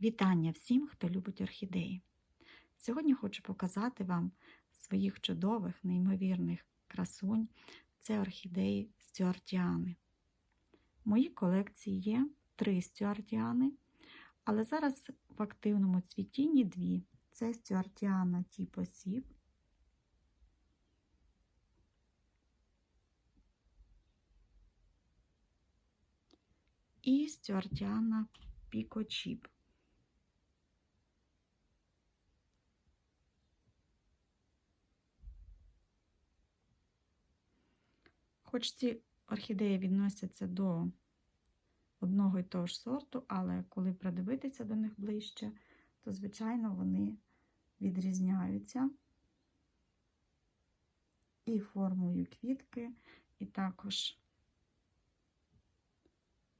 Вітання всім, хто любить орхідеї. Сьогодні хочу показати вам своїх чудових, неймовірних красунь. Це орхідеї стюартіани. В моїй колекції є три стюартіани, але зараз в активному цвітінні дві. Це стюартіана типу Сіп. І стюартіана Пікочіп. Хоч ці орхідеї відносяться до одного і того ж сорту, але коли придивитися до них ближче, то, звичайно, вони відрізняються і формою квітки, і також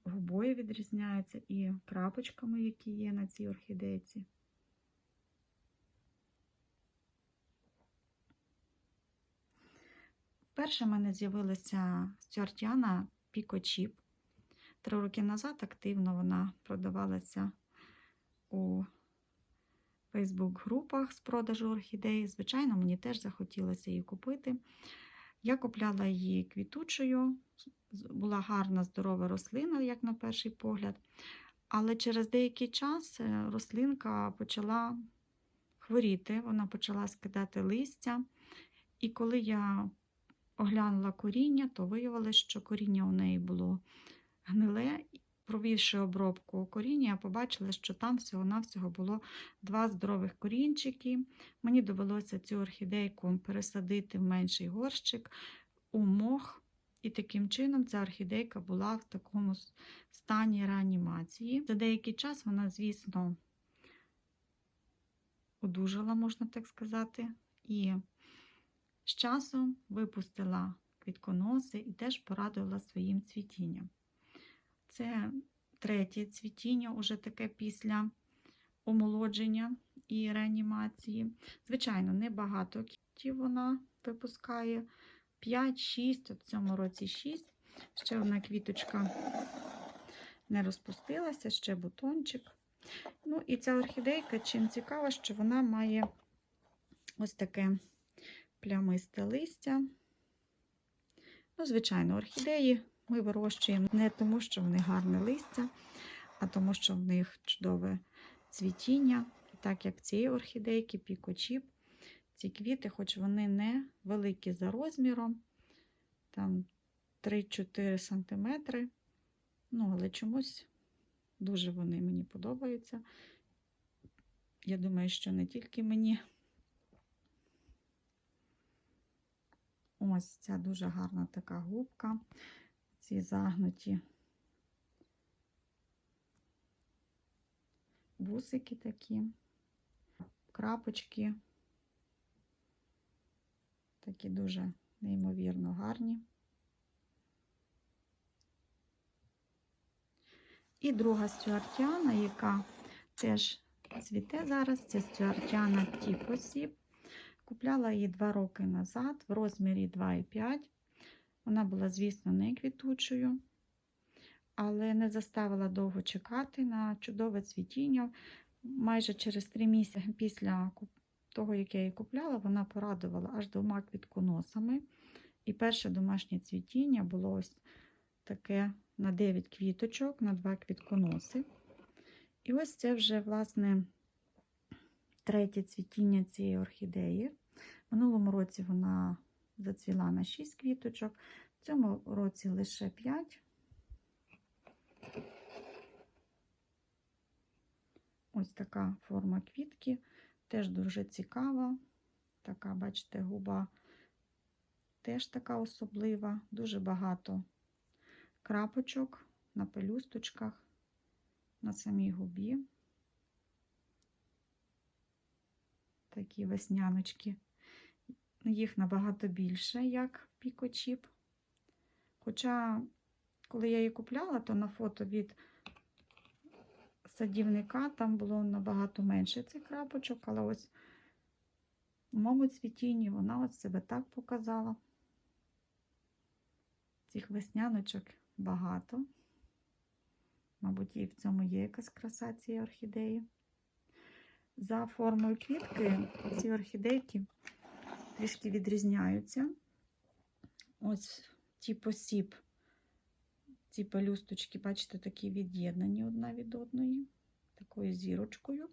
губою відрізняються, і крапочками, які є на цій орхідейці. Вперше в мене з'явилася стюартіана Пікочіп. Три роки назад активно вона продавалася у Фейсбук-групах з продажу орхідей. Звичайно, мені теж захотілося її купити. Я купляла її квітучою, була гарна, здорова рослина, як на перший погляд. Але через деякий час е, рослинка почала хворіти, вона почала скидати листя. І коли я оглянула коріння, то виявилось, що коріння у неї було гниле. Провівши обробку коріння, я побачила, що там всього-навсього було два здорових корінчики. Мені довелося цю орхідейку пересадити в менший горщик у мох. І таким чином ця орхідейка була в такому стані реанімації. За деякий час вона, звісно, одужала, можна так сказати. І з часом випустила квітконоси і теж порадувала своїм цвітінням. Це третє цвітіння, уже таке після омолодження і реанімації. Звичайно, небагато квітів вона випускає 5-6, от в цьому році 6. Ще одна квіточка не розпустилася, ще бутончик. Ну, і ця орхідейка, чим цікава, що вона має ось таке плямисте листя. Ну, звичайно, орхідеї ми вирощуємо не тому, що в них гарне листя, а тому, що в них чудове цвітіння. Так як цієї орхідейки, пікочіп, ці квіти, хоч вони не великі за розміром, там 3-4 см. Ну, але чомусь дуже вони мені подобаються. Я думаю, що не тільки мені. Ось ця дуже гарна така губка, ці загнуті вусики такі, крапочки, такі дуже неймовірно гарні. І друга стюартіана, яка теж цвіте зараз, це стюартіана Тіпосіп. Купляла її 2 роки назад в розмірі 2,5. Вона була, звісно, не квітучою, але не заставила довго чекати на чудове цвітіння. Майже через 3 місяці після того, як я її купляла, вона порадувала аж двома квітконосами. І перше домашнє цвітіння було ось таке на 9 квіточок, на 2 квітконоси. І ось це вже, власне, третє цвітіння цієї орхідеї. Минулому році вона зацвіла на 6 квіточок, в цьому році лише 5. Ось така форма квітки, теж дуже цікава. Така, бачите, губа теж така особлива, дуже багато крапочок на пелюсточках, на самій губі. Такі весняночки. Їх набагато більше, як пікочіп. Хоча, коли я її купляла, то на фото від садівника там було набагато менше цих крапочок, але ось в моєму цвітінні вона от себе так показала. Цих весняночок багато. Мабуть, і в цьому є якась краса цієї орхідеї. За формою квітки ці орхідейки трішки відрізняються. Ось ті посіб, ці пелюсточки, бачите, такі від'єднані одна від одної, такою зірочкою.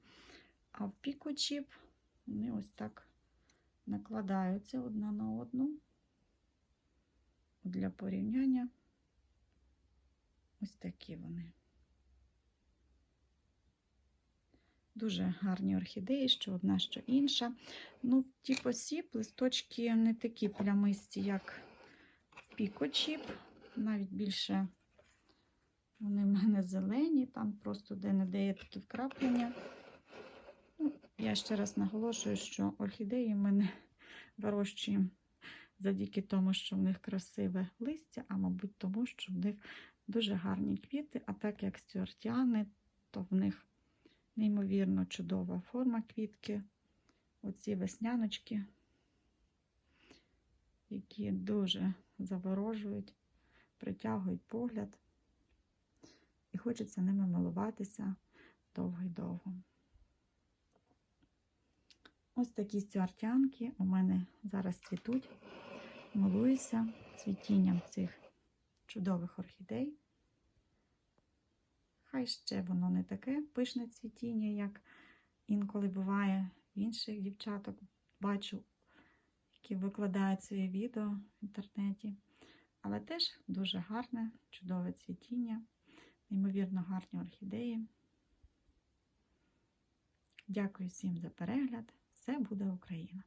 А в пікочіп вони ось так накладаються одна на одну. Для порівняння ось такі вони. Дуже гарні орхідеї, що одна, що інша. Ну, ті посіб, листочки не такі плямисті, як пікочіп. Навіть більше вони в мене зелені, там просто де-не-де є такі вкраплення. Ну, я ще раз наголошую, що орхідеї в мене вирощуємо завдяки тому, що в них красиве листя, а мабуть, тому, що в них дуже гарні квіти, а так як стюартіани, то в них неймовірно чудова форма квітки. Оці весняночки, які дуже заворожують, притягують погляд, і хочеться ними милуватися довго й довго. Ось такі стюартянки у мене зараз цвітуть. Милуюся цвітінням цих чудових орхідей. Хай ще воно не таке пишне цвітіння, як інколи буває в інших дівчаток. Бачу, які викладають своє відео в інтернеті. Але теж дуже гарне, чудове цвітіння, неймовірно гарні орхідеї. Дякую всім за перегляд. Все буде Україна!